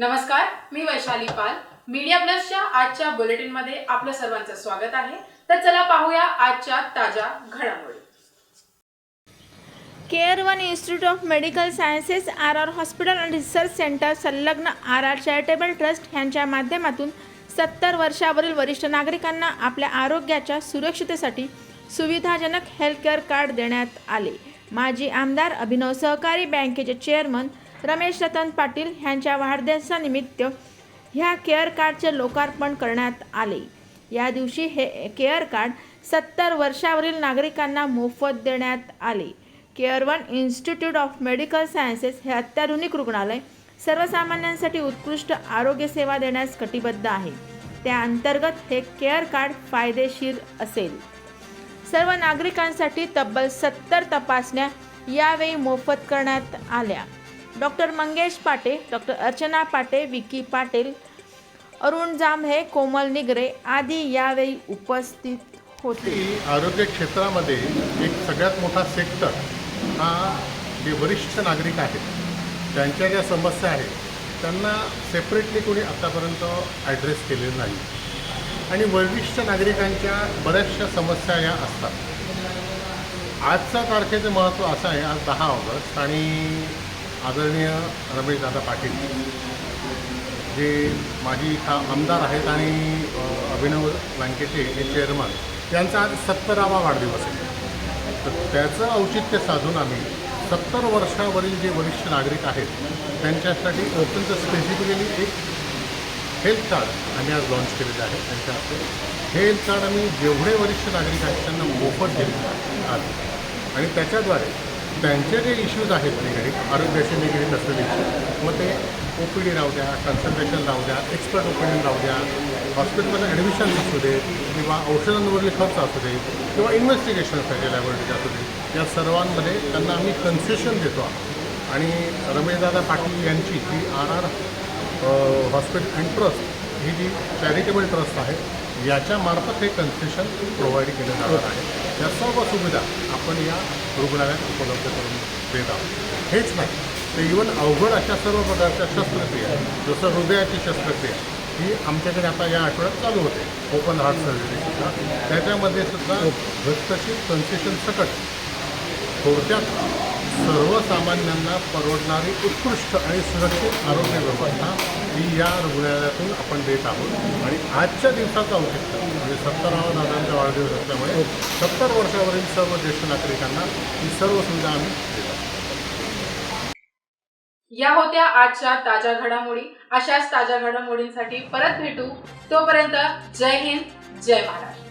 नमस्कार मी वैशाली पाल. मीडिया प्लसच्या आजच्या बुलेटिनमध्ये आपलं सर्वांचं स्वागत आहे. तर चला पाहूया आजच्या ताज्या घडामोडी. Care one institute of medical sciences R R hospital and research centre संलग्न आर आर चॅरिटेबल ट्रस्ट यांच्या माध्यमातून सत्तर वर्षावरील वरिष्ठ नागरिकांना आपल्या आरोग्याच्या सुरक्षितेसाठी सुविधाजनक हेल्थकेअर कार्ड देण्यात आले. माजी आमदार अभिनव सहकारी बँकेचे चेअरमन रमेश रतन पाटील ह्यांच्या वाढदिवसानिमित्त ह्या केअर कार्डचे लोकार्पण करण्यात आले. या दिवशी हे केअर कार्ड सत्तर वर्षावरील नागरिकांना मोफत देण्यात आले. Care one institute of medical sciences हे अत्याधुनिक रुग्णालय सर्वसामान्यांसाठी उत्कृष्ट आरोग्यसेवा देण्यास कटिबद्ध आहे. त्या अंतर्गत हे केअर कार्ड फायदेशीर असेल. सर्व नागरिकांसाठी तब्बल सत्तर तपासण्या यावेळी मोफत करण्यात आल्या. डॉक्टर मंगेश पाटे डॉक्टर अर्चना पाटे विकी पाटील अरुण जांभे कोमल निगरे आदी यावेळी उपस्थित होते. आरोग्य क्षेत्रामध्ये एक सगळ्यात मोठा सेक्टर हा जे वरिष्ठ नागरिक आहेत त्यांच्या ज्या समस्या आहेत त्यांना सेपरेटली कोणी आत्तापर्यंत ॲड्रेस केलेलं नाही. आणि वरिष्ठ नागरिकांच्या बऱ्याचशा समस्या या असतात. आजचा तारखेचं महत्त्व असं आहे आज दहा ऑगस्ट आणि आदरणीय रमेशदादा पाटील. जे माजी खा आमदार आहेत आणि अभिनव बँकेचे हे चेअरमन यांचा आज सत्तरावा वाढदिवस आहे. तर त्याचं औचित्य साधून आम्ही सत्तर वर्षावरील जे वरिष्ठ नागरिक आहेत त्यांच्यासाठी अत्यंत स्पेसिफिकली एक हेल्थ कार्ड आम्ही आज लॉन्च केलेलं आहे. त्यांच्या हस्ते हेल्थ कार्ड आम्ही जेवढे वरिष्ठ नागरिक आहेत त्यांना मोफत दिलेलं आहे. आज आणि त्याच्याद्वारे त्यांचे जे इश्यूज आहेत निगडीत आरोग्याशी निगडीत असलेले issues, मग ते ओ पी डी राहू द्या कन्सल्टेशन राहू द्या एक्सपर्ट ओपिनियन राहू द्या हॉस्पिटलमध्ये ॲडमिशन असू दे किंवा औषधांवरले खर्च असू दे किंवा इन्व्हेस्टिगेशनसाठी लॅबोरेटरी असू दे या सर्वांमध्ये त्यांना आम्ही कन्सेशन देतो आहोत. आणि रमेशदादा पाटील यांची जी R R hospital and trust ही जी चॅरिटेबल ट्रस्ट आहे याच्यामार्फत हे कन्सेशन प्रोव्हाइड केलं जाणार आहे. या सर्व सुविधा आपण या रुग्णालयात उपलब्ध करून देत आहोत. हेच नाही तर इवन अवघड अशा सर्व प्रकारच्या शस्त्रक्रिया जसं हृदयाची शस्त्रक्रिया ही आमच्याकडे आता या आठवड्यात चालू होते. ओपन हार्ट सर्जरी सुद्धा. त्याच्यामध्ये सुद्धा घटकशीत कन्सेशन सकट थोडक्यात सर्वसामान्यांना परवडणारी उत्कृष्ट आणि सुरक्षित आरोग्य व्यवस्था ही या रुग्णालयातून आपण देत आहोत. आणि आजच्या दिवसाचं औचित्य म्हणजे सत्तरावा दादांचा वाढदिवस असल्यामुळे सत्तर वर्षावरील सर्व ज्येष्ठ नागरिकांना ही सर्व सुविधा आम्ही या होत्या आजच्या ताज्या घडामोडी. अशाच ताज्या घडामोडींसाठी परत भेटू. तोपर्यंत जय हिंद जय महाराष्ट्र.